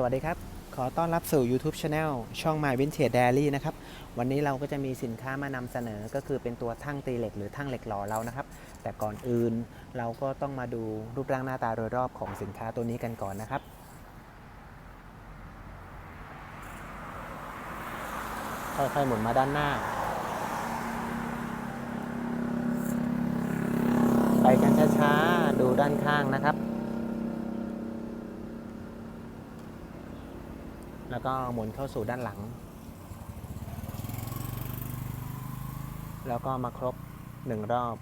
สวัสดีครับ ขอต้อนรับสู่ YouTube Channel ช่อง My Vintage Diary นะครับ วันนี้เราก็จะมีสินค้ามานำเสนอก็คือเป็นตัวทั้งตีเหล็กหรือทั้งเหล็กหล่อเรานะครับ แต่ก่อนอื่นเราก็ต้องมาดูรูปร่างหน้าตาโดยรอบของสินค้าตัวนี้กันก่อนนะครับ ค่อยๆหมุนมาด้านหน้า ไปกันช้าๆ ดูด้านข้างนะครับ แล้วก็หมุนเข้าสู่ด้านหลัง แล้วก็มาครบหนึ่งรอบ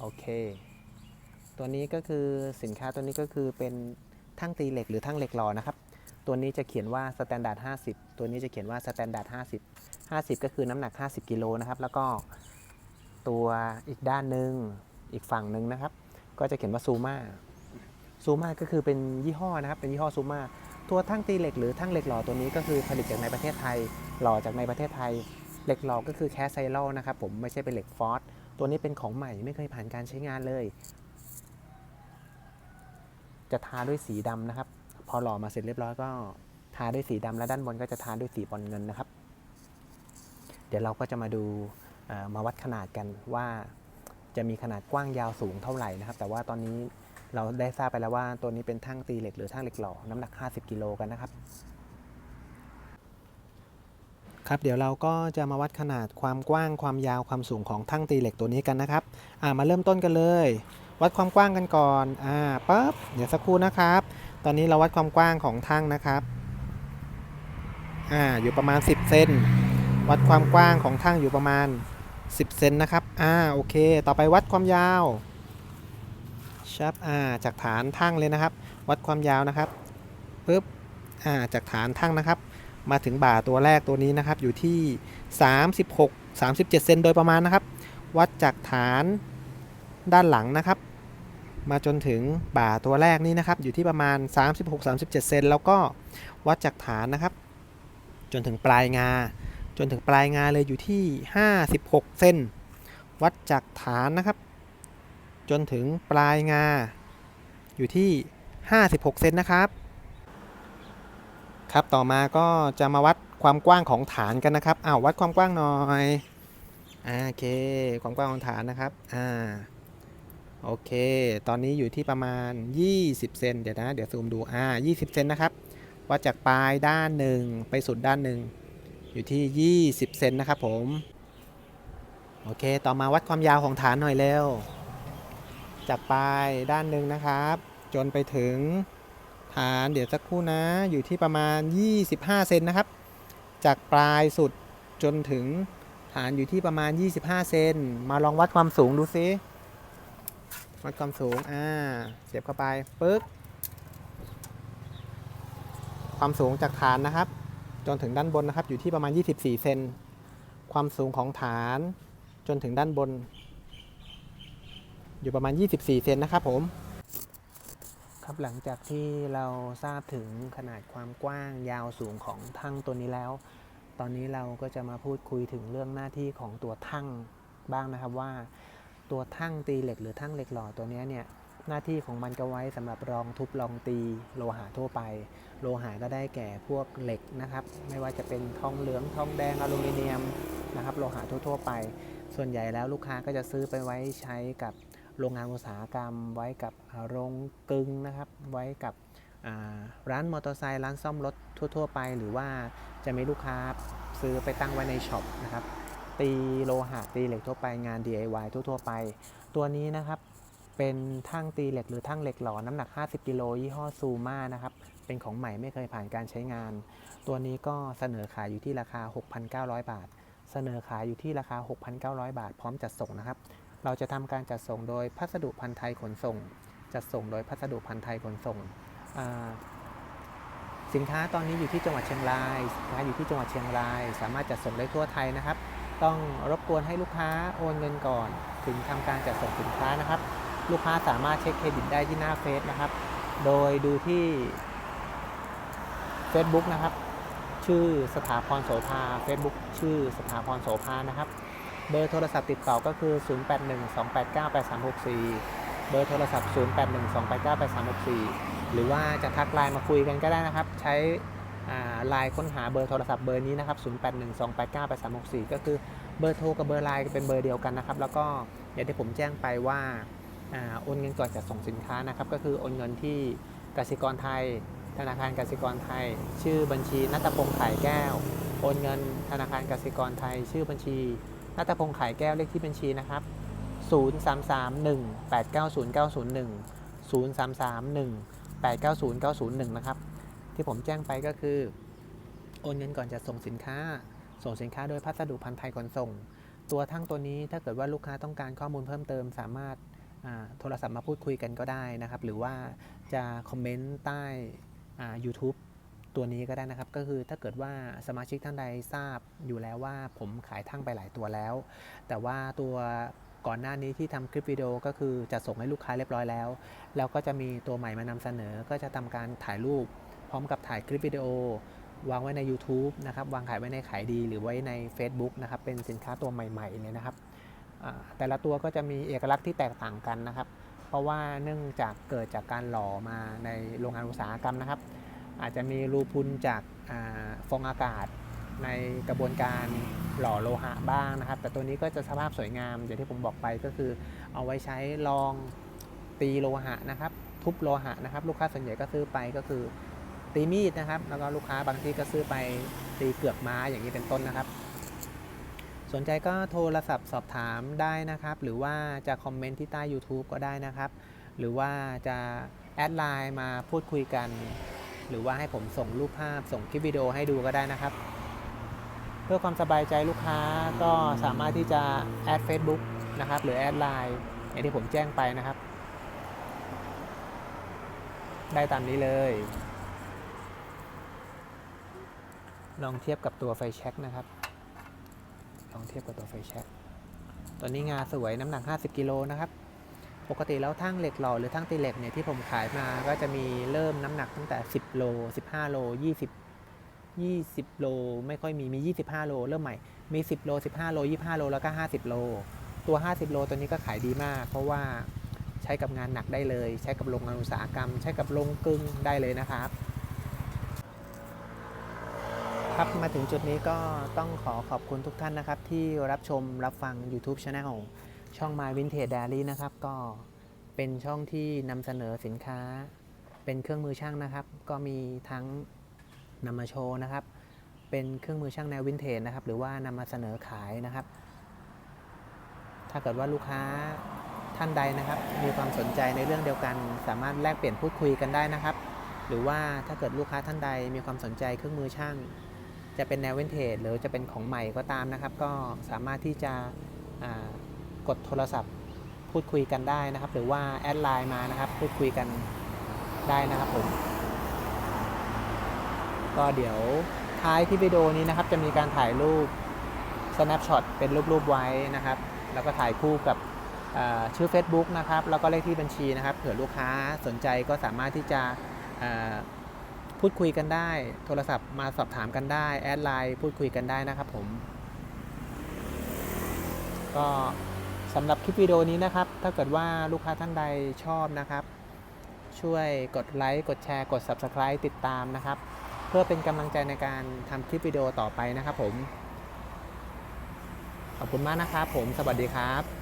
โอเค ตัวนี้ก็คือสินค้าตัวนี้ก็คือเป็นทั้งตีเหล็กหรือทั้งเหล็กหล่อนะครับ ตัวนี้จะเขียนว่าสแตนดาร์ด50 ตัวนี้จะเขียนว่าสแตนดาร์ด50 50 ก็คือน้ำหนัก 50 กิโลนะครับ แล้วก็ตัวอีกด้านหนึ่งอีกฝั่งหนึ่งนะครับ ก็จะเขียนว่าซูมา ซูมาก็คือเป็นยี่ห้อนะครับ เป็นยี่ห้อซูมาตัวทั้งตีเหล็กหรือทั้งเหล็กหล่อตัวนี้ก็คือผลิตจากในประเทศไทย หล่อจากในประเทศไทย เหล็กหล่อก็คือแคสไซโลนะครับผมไม่ใช่เป็นเหล็กฟอสตัวนี้เป็นของใหม่ไม่เคยผ่านการใช้งานเลย จะทาด้วยสีดำนะครับ พอหล่อมาเสร็จเรียบร้อยก็ทาด้วยสีดำและด้านบนก็จะทาด้วยสีบอลเงินนะครับ เดี๋ยวเราก็จะมาดูมาวัดขนาดกันว่าจะมีขนาดกว้างยาวสูงเท่าไหร่นะครับ แต่ว่าตอนนี้ เราได้ทราบไปแล้วว่าตัวนี้เป็นทั้งตีเหล็กหรือทั้งเหล็กหล่อน้ำหนัก 50 กิโลกันนะครับ ครับเดี๋ยวเราก็จะมาวัดขนาดความกว้างความยาวความสูงของทั้งตีเหล็กตัวนี้กันนะครับอ่ามาเริ่มต้นกันเลย วัดความกว้างกันก่อนอ่าปั๊บเดี๋ยวสักครู่นะครับ ตอนนี้เราวัดความกว้างของทั้งนะครับอ่าอยู่ประมาณ 10เซนวัดความกว้างของทั้งอยู่ประมาณ 10เซนนะครับอ่าโอเค ต่อไปวัดความยาว ชับอ่าจากฐานทั้งเลยนะครับ วัดความยาวนะครับปึ๊บอ่าจากฐานทั้งนะครับ มาถึงบ่าตัวแรกตัวนี้นะครับ อยู่ที่ 36 37 เซนโดยประมาณนะครับ วัดจากฐานด้านหลังนะครับ มาจนถึงบ่าตัวแรกนี้นะครับ อยู่ที่ประมาณ 36-37 เซนแล้วก็วัดจากฐานนะครับ จนถึงปลายงา จนถึงปลายงาเลยอยู่ที่ 56 เซนวัดจากฐานนะครับ จนถึงปลายงา อยู่ที่ 56 เซนนะครับ ครับต่อมาก็จะมาวัดความกว้างของฐานกันนะครับอ้าววัดความกว้างหน่อยอ่าโอเค ความกว้างของฐานนะครับอ่าโอเค ตอนนี้อยู่ที่ประมาณ 20 เซนเดี๋ยวนะ เดี๋ยวซูมดูอ่า20 เซนนะครับ วัดจากปลายด้านหนึ่งไปสุดด้านหนึ่งอยู่ที่ 20 เซนนะครับผม โอเค ต่อมาวัดความยาวของฐานหน่อยเร็ว จากปลายด้านหนึ่งนะครับ จนไปถึงฐานเดี๋ยวสักครู่นะอยู่ที่ประมาณ 25 เซนนะครับ จากปลายสุดจนถึงฐานอยู่ที่ประมาณ 25 เซนมาลองวัดความสูงดูซิวัดความสูงอ่าเสียบเข้าไปปึ๊กความสูงจากฐานนะครับ จนถึงด้านบนนะครับ อยู่ที่ประมาณ 24 เซนความสูงของฐานจนถึงด้านบน อยู่ประมาณ 24 เซนนะครับผม ครับหลังจากที่เราทราบถึงขนาดความกว้างยาวสูงของทั้งตัวนี้แล้ว ตอนนี้เราก็จะมาพูดคุยถึงเรื่องหน้าที่ของตัวทั้งบ้างนะครับว่า ตัวทั้งตีเหล็กหรือทั้งเหล็กหล่อตัวนี้เนี่ยหน้าที่ของมันก็ไว้สำหรับรองทุบรองตีโลหะทั่วไป โลหะก็ได้แก่พวกเหล็กนะครับ ไม่ว่าจะเป็นทองเหลืองทองแดงอลูมิเนียมนะครับ โลหะทั่วๆไป ส่วนใหญ่แล้วลูกค้าก็จะซื้อไปไว้ใช้กับ โรงงานอุตสาหกรรม ไว้กับโรงกึงนะครับ ไว้กับร้านมอเตอร์ไซค์ร้านซ่อมรถทั่ว ๆ ไป หรือว่าจะมีลูกค้าซื้อไปตั้งไว้ในช็อปนะครับ ตีโลหะตีเหล็กทั่วไปงาน DIY ทั่ว ๆ ไป ตัวนี้นะครับเป็นทั้งตีเหล็กหรือทั้งเหล็กหล่อน้ำหนัก 50 กิโลยี่ห้อซูมานะครับเป็นของใหม่ไม่เคยผ่านการใช้งาน ตัวนี้ก็เสนอขายอยู่ที่ราคา 6,900 บาท เสนอขายอยู่ที่ราคา 6,900 บาท พร้อมจัดส่งนะครับ เราจะทำการจัดส่งโดยพัสดุพันธ์ไทยขนส่ง จัดส่งโดยพัสดุพันธ์ไทยขนส่ง สินค้าตอนนี้อยู่ที่จังหวัดเชียงรายสินค้าอยู่ที่จังหวัดเชียงราย สามารถจัดส่งได้ทั่วไทยนะครับ ต้องรบกวนให้ลูกค้าโอนเงินก่อน ถึงทำการจัดส่งสินค้านะครับ ลูกค้าสามารถเช็คเครดิตได้ที่หน้าเฟซนะครับ โดยดูที่ Facebook นะครับ ชื่อสถาพรโสภา Facebook ชื่อสถาพรโสภานะครับ เบอร์โทรศัพท์ติดต่อก็คือ 0812898364 เบอร์โทรศัพท์ 0812898364 หรือว่าจะทักไลน์มาคุยกันก็ได้นะครับ ใช้ไลน์ค้นหาเบอร์โทรศัพท์เบอร์นี้นะครับ 0812898364 ก็คือเบอร์โทรกับเบอร์ไลน์เป็นเบอร์เดียวกันนะครับ แล้วก็อย่างที่ผมแจ้งไปว่าโอนเงินก่อนจะส่งสินค้านะครับ ก็คือโอนเงินที่กสิกรไทย ธนาคารกสิกรไทย ชื่อบัญชีนัตพงษ์ขายแก้ว โอนเงินธนาคารกสิกรไทย ชื่อบัญชี นัตพงษ์ขายแก้วเลขที่บัญชีนะครับ 0331890901 0331890901 นะครับ ที่ผมแจ้งไปก็คือ โอนเงินก่อนจะส่งสินค้า ส่งสินค้าโดยพัสดุพันธ์ไทยขนส่ง ตัวทั้งตัวนี้ถ้าเกิดว่าลูกค้าต้องการข้อมูลเพิ่มเติมสามารถโทรศัพท์มาพูดคุยกันก็ได้นะครับ หรือว่าจะคอมเมนต์ใต้ YouTube ตัวนี้ก็ได้นะครับ ก็คือถ้าเกิดว่าสมาชิกท่านใดทราบอยู่แล้วว่าผมขายทั้งไปหลายตัวแล้ว แต่ว่าตัวก่อนหน้านี้ที่ทำคลิปวิดีโอก็คือจะส่งให้ลูกค้าเรียบร้อยแล้ว แล้วก็จะมีตัวใหม่มานำเสนอ ก็จะทำการถ่ายรูป พร้อมกับถ่ายคลิปวิดีโอ วางไว้ใน YouTube นะครับ วางขายไว้ในขายดี หรือไว้ใน Facebook นะครับ เป็นสินค้าตัวใหม่ๆเลยนะครับ แต่ละตัวก็จะมีเอกลักษณ์ที่แตกต่างกันนะครับ เพราะว่าเนื่องจากเกิดจากการหล่อมาในโรงงานอุตสาหกรรมนะครับ อาจจะมีรูพุนจากาฟองอากาศในกระบวนการหล่อโลหะบ้างนะครับ แต่ตัวนี้ก็จะสภาพสวยงามอย่างที่ผมบอกไปก็คือเอาไว้ใช้ลองตีโลหะนะครับ ทุบโลหะนะครับ ลูกค้าส่วนใหญ่ก็ซื้อไปก็คือตีมีดนะครับ แล้วก็ลูกค้าบางที่ก็ซื้อไปตีเกือกม้าอย่างนี้เป็นต้นนะครับ สนใจก็โทรศัพท์สอบถามได้นะครับ หรือว่าจะคอมเมนต์ที่ใต้ YouTube ก็ได้นะครับ หรือว่าจะแอดไลน์มาพูดคุยกัน หรือว่าให้ผมส่งรูปภาพ ส่งคลิปวิดีโอให้ดูก็ได้นะครับ เพื่อความสบายใจลูกค้าก็สามารถที่จะแอด Facebook นะครับ หรือแอดไลน์อย่างที่ผมแจ้งไปนะครับ ได้ตามนี้เลย ลองเทียบกับตัวไฟแช็กนะครับ ลองเทียบกับตัวไฟแช็กตัวนี้งาสวยน้ำหนัก 50 กิโลนะครับ ปกติแล้วทั้งเหล็กหล่อหรือทั้งตีเหล็กเนี่ยที่ผมขายมาก็จะมีเริ่มน้ำหนักตั้งแต่ 10 โล 15 โล 20 20 โล ไม่ค่อยมีมี 25 โล เริ่มใหม่มี 10 โล 15 โล 25 โลแล้วก็ 50 โล ตัว 50 โลตัวนี้ก็ขายดีมาก เพราะว่าใช้กับงานหนักได้เลย ใช้กับโรงงานอุตสาหกรรม ใช้กับโรงกลึงได้เลยนะครับครับมาถึงจุดนี้ก็ต้องขอขอบคุณทุกท่านนะครับ ที่รับชมรับฟัง YouTube Channel ช่อง My Vintage Diary นะครับ ก็เป็นช่องที่นำเสนอสินค้า เป็นเครื่องมือช่างนะครับ ก็มีทั้งนำมาโชว์นะครับ เป็นเครื่องมือช่างแนววินเทจนะครับ หรือว่านำมาเสนอขายนะครับ ถ้าเกิดว่าลูกค้าท่านใดนะครับ มีความสนใจในเรื่องเดียวกัน สามารถแลกเปลี่ยนพูดคุยกันได้นะครับ หรือว่าถ้าเกิดลูกค้าท่านใดมีความสนใจเครื่องมือช่าง จะเป็นแนววินเทจหรือจะเป็นของใหม่ก็ตามนะครับ ก็สามารถที่จะ กดโทรศัพท์พูดคุยกันได้นะครับ หรือว่าแอดไลน์มานะครับ พูดคุยกันได้นะครับผม ก็เดี๋ยวท้ายที่วิดีโอนี้นะครับ จะมีการถ่ายรูป snapshot เป็นรูปๆไว้นะครับ แล้วก็ถ่ายคู่กับชื่อ Facebook นะครับ แล้วก็เลขที่บัญชีนะครับ เผื่อลูกค้าสนใจก็สามารถที่จะพูดคุยกันได้ โทรศัพท์มาสอบถามกันได้ แอดไลน์พูดคุยกันได้นะครับผม ก็ สำหรับคลิปวิดีโอนี้นะครับ ถ้าเกิดว่าลูกค้าท่านใดชอบนะครับ ช่วยกดไลค์กดแชร์กด Subscribe ติดตามนะครับ เพื่อเป็นกำลังใจในการทำคลิปวิดีโอต่อไปนะครับผม ขอบคุณมากนะครับผมสวัสดีครับ